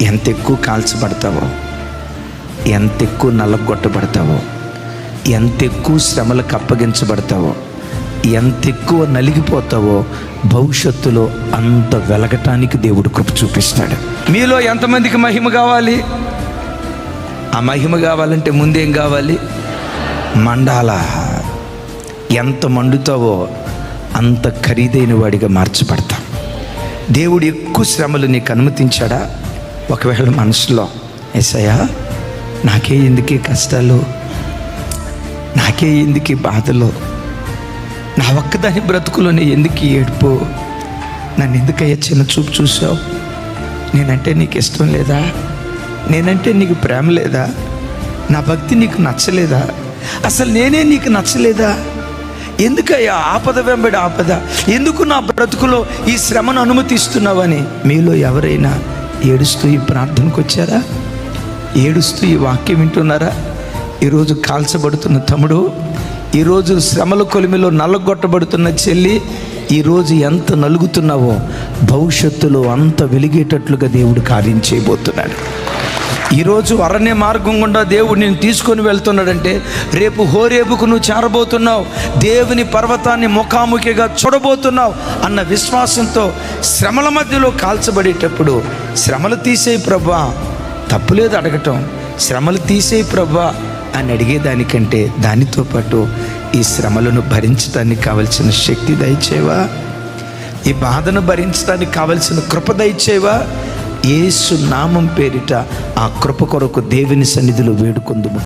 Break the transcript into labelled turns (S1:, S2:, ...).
S1: ఎంత ఎక్కువ కాల్చబడతావో ఎంత ఎక్కువ నల్లగొట్టబడతావో ఎంత ఎక్కువ శ్రమలకు అప్పగించబడతావో ఎంత ఎక్కువ నలిగిపోతావో భవిష్యత్తులో అంత వెలగటానికి దేవుడు కృప చూపిస్తాడు. మీలో ఎంతమందికి మహిమ కావాలి? ఆ మహిమ కావాలంటే ముందేం కావాలి? మండాల. ఎంత మండుతావో అంత ఖరీదైన వాడిగా మార్చబడతాం దేవుడు ఎక్కువ శ్రమలు నీకు అనుమతించాడా? ఒకవేళ మనసులో ఎసయ్యా నాకే ఎందుకే కష్టాలు నాకే ఎందుకు బాధలు నా ఒక్కదాని బ్రతుకులోనే ఎందుకు ఏడుపు? నన్ను ఎందుకయ్యా చిన్న చూపు చూసావు నేనంటే నీకు ఇష్టం లేదా? నేనంటే నీకు ప్రేమ లేదా? నా భక్తి నీకు నచ్చలేదా? అసలు నేనే నీకు నచ్చలేదా? ఎందుకయ్యా ఆపద వెంబడి ఆపద? ఎందుకు నా బ్రతుకులో ఈ శ్రమను అనుమతిస్తున్నావని? మీలో ఎవరైనా ఏడుస్తూ ఈ ప్రార్థనకు వచ్చారా? ఏడుస్తూ ఈ వాక్యం వింటున్నారా? ఈరోజు కాల్చబడుతున్న తమ్ముడు ఈరోజు శ్రమల కొలిమిలో నల్లగొట్టబడుతున్న చెల్లి ఈరోజు ఎంత నలుగుతున్నావో భవిష్యత్తులో అంత వెలిగేటట్లుగా దేవుడు కార్యం చేయబోతున్నాడు. ఈరోజు అరణ్య మార్గం గుండా దేవుడు నేను తీసుకొని వెళ్తున్నాడంటే రేపు హోరేపుకు నువ్వు చేరబోతున్నావు. దేవుని పర్వతాన్ని ముఖాముఖిగా చూడబోతున్నావు అన్న విశ్వాసంతో శ్రమల మధ్యలో కాల్చబడేటప్పుడు శ్రమలు తీసే ప్రభా తప్పులేదు అడగటం. శ్రమలు తీసే ప్రభా అని అడిగేదానికంటే దానితో పాటు ఈ శ్రమలను భరించడానికి కావలసిన శక్తి దయచేవా ఈ బాధను భరించడానికి కావలసిన కృప దయచేవా ఏసు నామం పేరిట ఆ కృప కొరకు దేవుని సన్నిధిలో వేడుకుందుము.